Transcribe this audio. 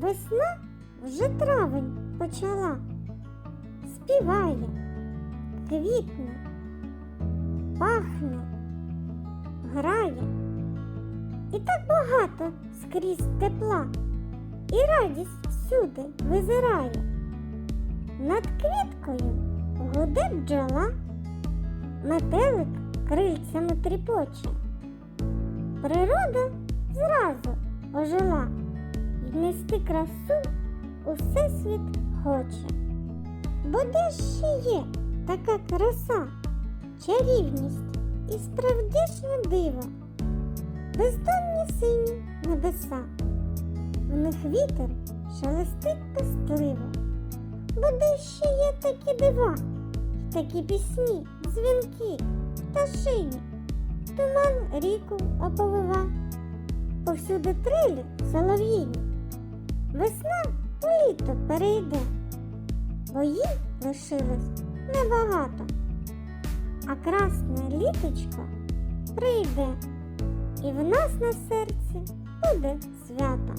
Весна вже травень почала, співає, квітне, пахне, грає. І так багато скрізь тепла, і радість всюди визирає. Над квіткою гуде бджола, метелик крильцями тріпоче. Природа зразу ожила нести красу у всесвіт хоче. Бо де ще є така краса, чарівність і справдішнє диво, бездонні сині небеса, в них вітер шелестить пестливо, бо де ще є такі дива, такі пісні, дзвінки, пташині, туман ріку оповива, повсюди трилі солов'їні. Весна у перейде, бо їй лишилось небагато, а красне літочко прийде, і в нас на серці буде свято.